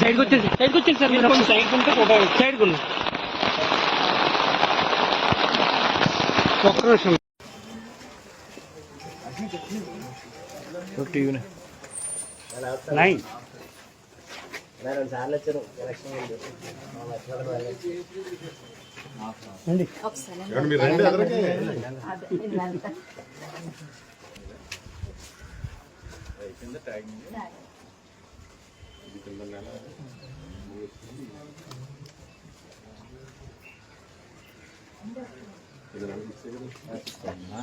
సైడ్కి వచ్చేసి సైడ్కి వచ్చేసి సార్ మీరు కొంచెం సైడ్ ఉంటే ఫోటో సైడ్కి ఉంది ఒక్క నిమిషం. టీవీనే. నైన్ రెండు సార్లు వచ్చారు. ఎలక్షన్ మా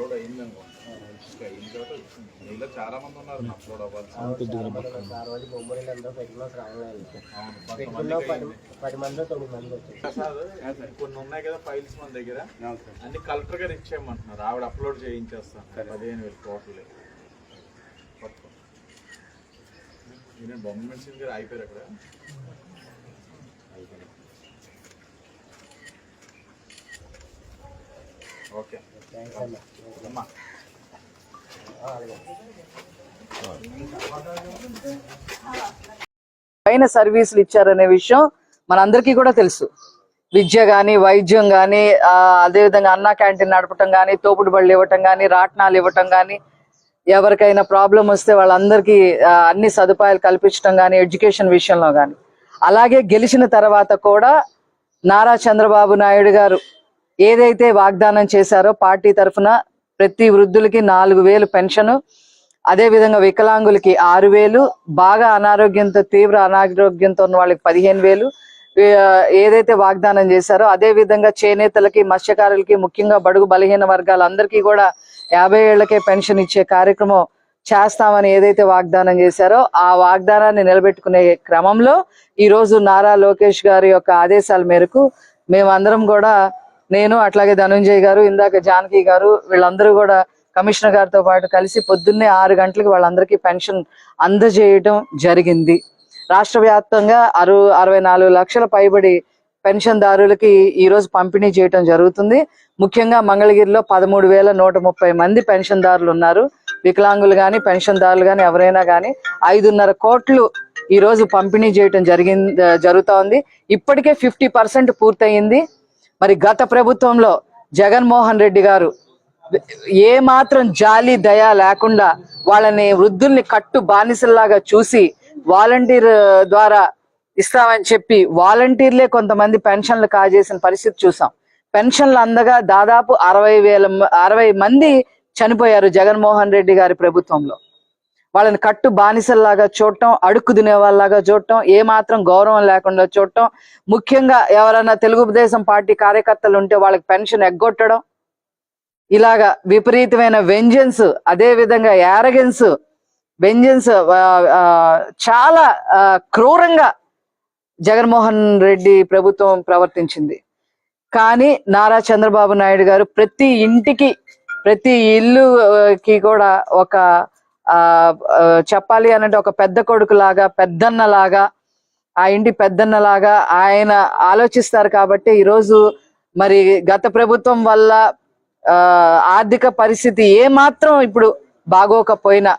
అప్లోడ్ అయింది అనుకుంటా ఇంకా అయిన తర్వాత వచ్చింది మీలో చాలా మంది ఉన్నారు. అప్లోడ్ పెట్టుకున్న పది మంది తొమ్మిది మంది వచ్చారు. ప్రసాద్ కొన్ని ఉన్నాయి కదా ఫైల్స్ మన దగ్గర. అన్ని కలెక్టర్ గారు ఇచ్చేయమంటున్నారు. ఆవిడ అప్లోడ్ చేయించేస్తాను. పదిహేను వేలు టోటల్ నేను బొమ్మ మెడిసిన్ గారు అయిపోయారు అక్కడ. ఓకే. అమ్మా. పైన సర్వీసులు ఇచ్చారనే విషయం మనందరికీ కూడా తెలుసు. విద్య కానీ వైద్యం కానీ అదేవిధంగా అన్నా క్యాంటీన్ నడపటం కానీ తోపుడు బళ్ళు ఇవ్వటం కానీ రాట్నాలు ఇవ్వటం కానీ ఎవరికైనా ప్రాబ్లం వస్తే వాళ్ళందరికీ అన్ని సదుపాయాలు కల్పించడం కానీ ఎడ్యుకేషన్ విషయంలో కానీ అలాగే గెలిచిన తర్వాత కూడా నారా చంద్రబాబు నాయుడు గారు ఏదైతే వాగ్దానం చేశారో పార్టీ తరఫున ప్రతి వృద్ధులకి నాలుగు వేలు పెన్షన్ అదే విధంగా వికలాంగులకి ఆరు వేలు బాగా అనారోగ్యంతో తీవ్ర అనారోగ్యంతో ఉన్న వాళ్ళకి పదిహేను వేలు ఏదైతే వాగ్దానం చేశారో అదే విధంగా చేనేతలకి మత్స్యకారులకి ముఖ్యంగా బడుగు బలహీన వర్గాలందరికీ కూడా యాభై ఏళ్ళకే పెన్షన్ ఇచ్చే కార్యక్రమం చేస్తామని ఏదైతే వాగ్దానం చేశారో ఆ వాగ్దానాన్ని నిలబెట్టుకునే క్రమంలో ఈ రోజు నారా లోకేష్ గారి యొక్క ఆదేశాల మేరకు మేమందరం కూడా నేను అట్లాగే ధనుంజయ్ గారు ఇందాక జానకి గారు వీళ్ళందరూ కూడా కమిషనర్ గారితో పాటు కలిసి పొద్దున్నే ఆరు గంటలకు వాళ్ళందరికీ పెన్షన్ అందజేయటం జరిగింది. రాష్ట్ర వ్యాప్తంగా అరు అరవై నాలుగు లక్షల పైబడి పెన్షన్దారులకి ఈ రోజు పంపిణీ చేయటం జరుగుతుంది. ముఖ్యంగా మంగళగిరిలో పదమూడు వేల నూట ముప్పై మంది పెన్షన్దారులు ఉన్నారు. వికలాంగులు కానీ పెన్షన్దారులు కానీ ఎవరైనా కానీ ఐదున్నర కోట్లు ఈ రోజు పంపిణీ చేయటం జరిగింది జరుగుతూ ఉంది ఇప్పటికే ఫిఫ్టీ పర్సెంట్ పూర్తయింది. మరి గత ప్రభుత్వంలో జగన్మోహన్ రెడ్డి గారు ఏ మాత్రం జాలి దయ లేకుండా వాళ్ళని వృద్ధుల్ని కట్టు బానిసల్లాగా చూసి వాలంటీర్ ద్వారా ఇస్తామని చెప్పి వాలంటీర్లే కొంతమంది పెన్షన్లు కాజేసిన పరిస్థితి చూసాం. పెన్షన్లు అందగా దాదాపు అరవై వేల అరవై మంది చనిపోయారు జగన్మోహన్ రెడ్డి గారి ప్రభుత్వంలో. వాళ్ళని కట్టు బానిసల్లాగా చూడటం అడుక్కు తినేవాళ్ళలాగా చూడటం ఏ మాత్రం గౌరవం లేకుండా చూడటం ముఖ్యంగా ఎవరైనా తెలుగుదేశం పార్టీ కార్యకర్తలు ఉంటే వాళ్ళకి పెన్షన్ ఎగ్గొట్టడం ఇలాగా విపరీతమైన వెంజన్స్ అదే విధంగా యారగెన్స్ వెంజన్స్ చాలా క్రూరంగా జగన్మోహన్ రెడ్డి ప్రభుత్వం ప్రవర్తించింది. కానీ నారా చంద్రబాబు నాయుడు గారు ప్రతి ఇంటికి ప్రతి ఇల్లుకి కూడా ఒక ఆ చెప్పాలి అనంటే ఒక పెద్ద కొడుకు లాగా పెద్దన్న లాగా ఆ ఇంటి పెద్దన్న లాగా ఆయన ఆలోచిస్తారు కాబట్టి ఈరోజు మరి గత ప్రభుత్వం వల్ల ఆ ఆర్థిక పరిస్థితి ఏ మాత్రం ఇప్పుడు బాగోకపోయినా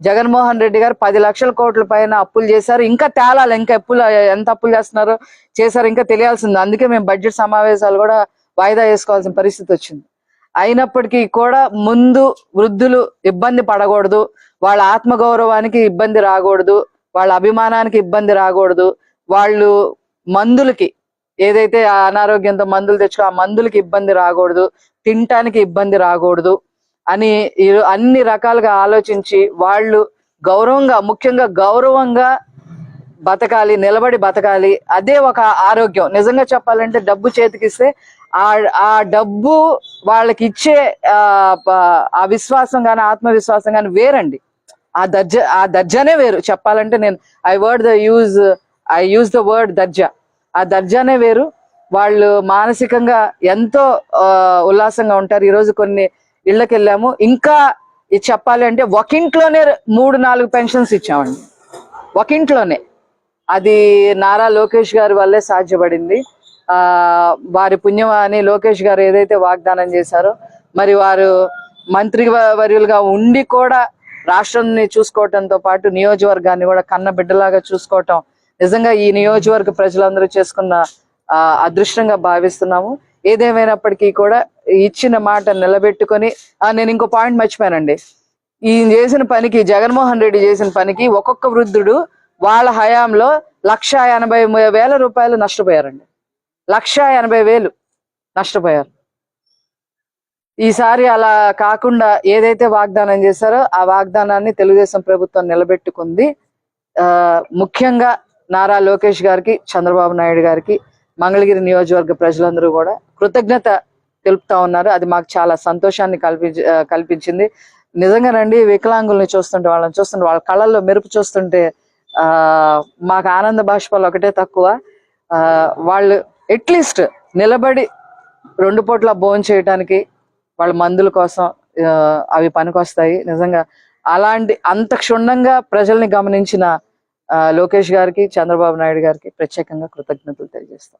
జగన్మోహన్ రెడ్డి గారు పది లక్షల కోట్ల పైన అప్పులు చేశారు. ఇంకా తేలాలి ఇంకా అప్పులు ఎంత అప్పులు చేస్తున్నారో చేశారు ఇంకా తెలియాల్సింది. అందుకే మేము బడ్జెట్ సమావేశాలు కూడా వాయిదా వేసుకోవాల్సిన పరిస్థితి వచ్చింది. అయినప్పటికీ కూడా ముందు వృద్ధులు ఇబ్బంది పడకూడదు వాళ్ళ ఆత్మగౌరవానికి ఇబ్బంది రాకూడదు వాళ్ళ అభిమానానికి ఇబ్బంది రాకూడదు. వాళ్ళు మందులకి ఏదైతే ఆ అనారోగ్యంతో మందులు తెచ్చుకో ఆ మందులకి ఇబ్బంది రాకూడదు తినటానికి ఇబ్బంది రాకూడదు అని అన్ని రకాలుగా ఆలోచించి వాళ్ళు గౌరవంగా ముఖ్యంగా గౌరవంగా బతకాలి నిలబడి బతకాలి. అదే ఒక ఆరోగ్యం. నిజంగా చెప్పాలంటే డబ్బు చేతికిస్తే ఆ ఆ డబ్బు వాళ్ళకి ఇచ్చే ఆ విశ్వాసం కానీ ఆత్మవిశ్వాసం కానీ వేరండి. ఆ దర్జ ఆ దర్జానే వేరు. చెప్పాలంటే నేను I word the use I use the word దర్జా. ఆ దర్జానే వేరు. వాళ్ళు మానసికంగా ఎంతో ఉల్లాసంగా ఉంటారు. ఈరోజు కొన్ని ఇళ్ళకి వెళ్ళాము ఇంకా ఇది చెప్పాలి అంటే ఒకింట్లోనే మూడు నాలుగు పెన్షన్స్ ఇచ్చామండి. ఒకింట్లోనే అది నారా లోకేష్ గారి వల్లే సాధ్యపడింది. వారి పుణ్యం అని లోకేష్ గారు ఏదైతే వాగ్దానం చేశారో మరి వారు మంత్రి వర్యులుగా ఉండి కూడా రాష్ట్రాన్ని చూసుకోవటంతో పాటు నియోజకవర్గాన్ని కూడా కన్న బిడ్డలాగా చూసుకోవటం నిజంగా ఈ నియోజకవర్గ ప్రజలందరూ చేసుకున్న ఆ, అదృష్టంగా భావిస్తున్నాము. ఏదేమైనప్పటికీ కూడా ఇచ్చిన మాట నిలబెట్టుకొని నేను ఇంకో పాయింట్ మర్చిపోయానండి. ఈయన చేసిన పనికి జగన్మోహన్ రెడ్డి చేసిన పనికి ఒక్కొక్క వృద్ధుడు వాళ్ళ హయాంలో లక్ష ఎనభై వేల రూపాయలు నష్టపోయారండి. లక్ష ఎనభై వేలు నష్టపోయారు. ఈసారి అలా కాకుండా ఏదైతే వాగ్దానం చేశారో ఆ వాగ్దానాన్ని తెలుగుదేశం ప్రభుత్వం నిలబెట్టుకుంది. ముఖ్యంగా నారా లోకేష్ గారికి చంద్రబాబు నాయుడు గారికి మంగళగిరి నియోజకవర్గ ప్రజలందరూ కూడా కృతజ్ఞత తెలుపుతా ఉన్నారు. అది మాకు చాలా సంతోషాన్ని కల్పించి కల్పించింది. నిజంగా రండి వికలాంగుల్ని చూస్తుంటే వాళ్ళని చూస్తుంటే వాళ్ళ కళల్లో మెరుపు చూస్తుంటే మాకు ఆనంద బాష్పాలు ఒకటే తక్కువ. వాళ్ళు అట్లీస్ట్ నిలబడి రెండు పూట్ల భోజనం చేయడానికి వాళ్ళ మందుల కోసం అవి పనికొస్తాయి. నిజంగా అలాంటి అంత క్షుణ్ణంగా ప్రజల్ని గమనించిన లోకేష్ గారికి చంద్రబాబు నాయుడు గారికి ప్రత్యేకంగా కృతజ్ఞతలు తెలియజేస్తాం.